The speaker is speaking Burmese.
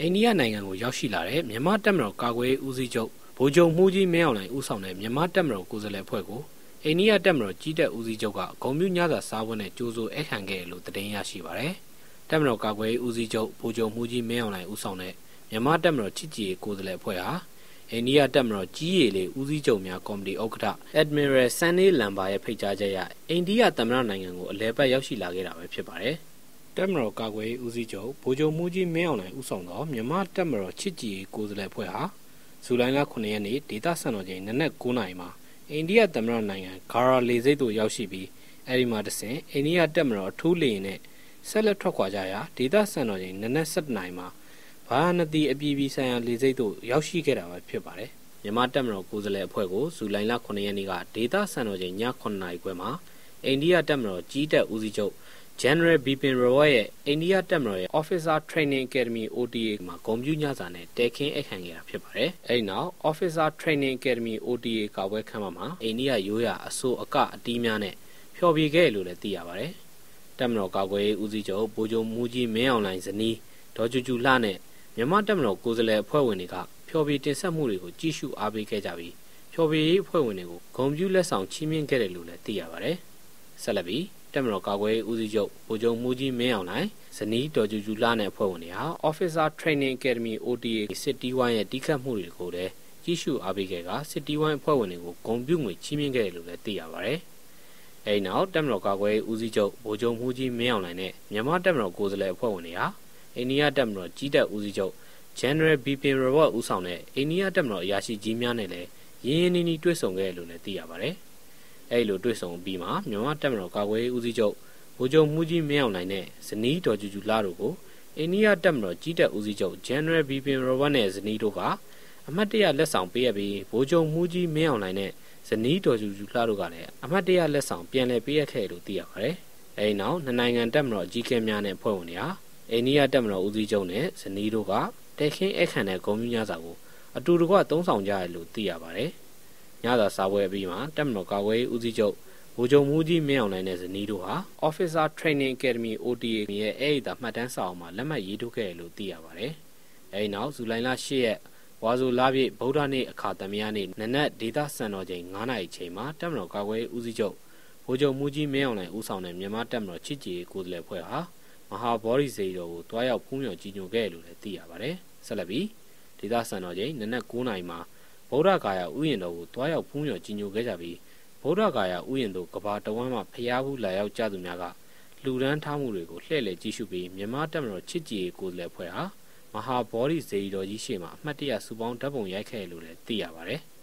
အိန္ဒိယနိုင်ငံကိုရောက်ရှိလာတဲ့မြန်မာတပ်မတော်ကာကွယ်ရေးဦးစီးချုပ်ဗိုလ်ချုပ်မှုကြီးမင်းအောင်လှိုင်ဦးဆောင်တဲ့မြန်မာတပ်မတော်ကိုယ်စားလှယ်အဖွဲ့ကိုအိန္ဒိယတပ်မတော်ကြီးတပ်ဦးစီးချုပ်ကဂုံပြူညစာစားပွဲနဲ့ကြိုးစိုးအခန့်ခဲ့တယ်လို့သတင်းရရှိပါတယ်။တပ်မတော်ကာကွယ်ရေးဦးစီးချုပ်ဗိုလ်ချုပ်မှုကြီးမင်းအောင်လှိုင်ဦးဆောင်တဲ့မြန်မာတပ်မတော်ချစ်ကြည်ရေးကိုယ်စားလှယ်အဖွဲ့ဟာအိန္ဒိယတပ်မတော်ကြီးရည်လေးဦးစီးချုပ်များကော်မတီဥက္ကဋ္ဌ Admiral Sunny Lamba ရဲ့ဖိတ်ကြားချက်အရအိန္ဒိယသမ္မတနိုင်ငံကိုအလဲပတ်ရောက်ရှိလာခဲ့တာပဲဖြစ်ပါတယ်။ တပ်မတော်ကာကွယ်ရေးဦးစီးချုပ်ဗိုလ်ချုပ်မှုကြီးမင်းအောင်လှိုင်ဦးဆောင်သောမြန်မာတပ်မတော်ချစ်ကြည်ရေးကိုယ်စားလှယ်အဖွဲ့ဟာဇူလိုင်လ9ရက်နေ့ဒေသစံတော်ချိန်နနက်9:00နာရီမှာအိန္ဒိယသမ္မတနိုင်ငံဂါရာလေဆိပ်သို့ရောက်ရှိပြီးအဲဒီမှာတဆင့်အိန္ဒိယတပ်မတော်အထူးလေယာဉ်နဲ့ဆက်လက်ထွက်ခွာကြရာဒေသစံတော်ချိန်နနက်7:00နာရီမှာဘာနတိအပြည်ပြည်ဆိုင်ရာလေဆိပ်သို့ရောက်ရှိခဲ့တာပဲဖြစ်ပါတယ်။မြန်မာတပ်မတော်ကိုယ်စားလှယ်အဖွဲ့ကိုဇူလိုင်လ9ရက်နေ့ကဒေသစံတော်ချိန်ည9:00နာရီခွဲမှာအိန္ဒိယတပ်မတော်ကြီးတပ်ဦးစီးချုပ် General Bipin Rawat ရဲ့အိန္ဒိယတပ်မတော်ရဲ့ Officer Training Academy OTA မှာဂုံပြူညစာနဲ့တဲခင်းအခန့်ခဲ့တာဖြစ်ပါတယ်။အဲဒီနောက် Officer Training Academy OTA ကပွဲခန်းမှာအိန္ဒိယရိုးရာအစိုးအကအတီးများနဲ့ဖျော်ဖြေခဲ့လို့လည်းသိရပါတယ်။တပ်မတော်ကာကွယ်ရေးဦးစီးချုပ်ဗိုလ်ချုပ်မူကြီးမင်းအောင်လှိုင်ဇနီးဒေါ်ကျူကျူလှနဲ့မြန်မာတပ်မတော်ကိုယ်စားလှယ်အဖွဲ့ဝင်တွေကဖျော်ဖြေတင်ဆက်မှုတွေကိုကြည့်ရှုအားပေးခဲ့ကြပြီးဖျော်ဖြေရေးအဖွဲ့ဝင်တွေကိုဂုံပြူလက်ဆောင်ချီးမြှင့်ခဲ့တယ်လို့လည်းသိရပါတယ်။ဆက်လက်ပြီး တက်မတော်ကာကွယ်ရေးဦးစီးချုပ်ဗိုလ်ချုပ်မူကြီးမင်းအောင်လှိုင်ဇနီးတော်ကျူကျူလာနဲ့အဖွဲ့ဝင်တွေဟာ Officer Training Academy OTA စစ်တီးဝိုင်းရဲ့တီးခတ်မှုတွေကိုလည်းကြီးစုအားပေးခဲ့ကစစ်တီးဝိုင်းအဖွဲ့ဝင်တွေကိုဂုံပြုငွေချီးမြှင့်ခဲ့တယ်လို့လည်းသိရပါတယ်။အဲဒီနောက်တက်မတော်ကာကွယ်ရေးဦးစီးချုပ်ဗိုလ်ချုပ်မူကြီးမင်းအောင်လှိုင်နဲ့မြန်မာတက်မတော်ကိုယ်စားလှယ်အဖွဲ့ဝင်တွေဟာအိန္ဒိယတက်မတော်ကြီးတပ်ဦးစီးချုပ် General Bipin Rawat ဦးဆောင်တဲ့အိန္ဒိယတက်မတော်အရာရှိကြီးများနဲ့လည်းရင်းရင်းနှီးနှီးတွေ့ဆုံခဲ့တယ်လို့လည်းသိရပါတယ်။ အဲဒီလိုတွေ့ဆုံပြီးမှမြန်မာတပ်မတော်ကာကွယ်ရေးဦးစီးချုပ်ဗိုလ်ချုပ်မှုကြီးမင်းအောင်လှိုင်နဲ့ဇနီးတော်ကျူကျူလာတို့ကိုအိန္ဒိယတပ်မတော်ကြီးတပ်ဦးစီးချုပ် General Bipin Rawat နဲ့ဇနီးတို့ကအမတ်တရလက်ဆောင်ပေးရပြီးဗိုလ်ချုပ်မှုကြီးမင်းအောင်လှိုင်နဲ့ဇနီးတော်ကျူကျူလာတို့ကလည်းအမတ်တရလက်ဆောင်ပြန်လည်ပေးရခဲ့လို့သိရပါတယ်။အဲဒီနောက်နှစ်နိုင်ငံတပ်မတော်ကြီးကဲများနဲ့ဖွဲ့ဝင်တွေဟာအိန္ဒိယတပ်မတော်ဦးစီးချုပ်နဲ့ဇနီးတို့ကတဲခင်းအခမ်းတဲ့ဂုံမြညာစာကိုအတူတကွသုံးဆောင်ကြရလို့သိရပါတယ်။ ညသာစာပွဲပြီးမှတက်မတော်ကာကွယ်ဦးစီးချုပ်ဗိုလ်ချုပ်မူကြီးမင်းအောင်လှိုင်နဲ့ဇနီးတို့ဟာ Officer Training Academy OTA ရဲ့အဲ့ဒီသာမှတ်တမ်းစာအုပ်မှာလက်မှတ်ရေးထိုးခဲ့တယ်လို့သိရပါတယ်။အဲဒီနောက်ဇူလိုင်လ10ရက်ဝါဆိုလာပြည့်ဗုဒ္ဓနေ့အခါသမယနေ့နနက်ဒေသစံတော်ချိန်9နာရီချိန်မှာတက်မတော်ကာကွယ်ဦးစီးချုပ်ဗိုလ်ချုပ်မူကြီးမင်းအောင်လှိုင်ဦးဆောင်တဲ့မြန်မာတက်မတော်ချစ်ကြည်ကိုယ်စားလှယ်ဖွဲ့ဟာမဟာဘောရီစေတော်ကိုတွားရောက်ဖူးမြော်ကြီးညိုခဲ့လို့လည်းသိရပါတယ်။ဆက်လက်ပြီးဒေသစံတော်ချိန်နနက်9နာရီမှာ ဗုဒ္ဓဂါယာဥယျာဉ်တော်ကိုတွားရောက်ဖူးမြော်ကြီးညိုခဲ့ကြပြီးဗုဒ္ဓဂါယာဥယျာဉ်သို့ကဘာတဝမ်းမှဖျားဘူးလာရောက်ကြသူများကလူဒန်းထားမှုတွေကိုလှည့်လည်ကြည့်ရှုပြီးမြမတက်မတော်ချစ်ကြည်ကိုယ်စားလှယ်ဖွဲ့ဟာမဟာဘောဓိဇေယီတော်ကြီးရှေ့မှာအမှတ်တရစူပေါင်းဓာတ်ပုံရိုက်ခဲ့လို့လည်းသိရပါတယ်။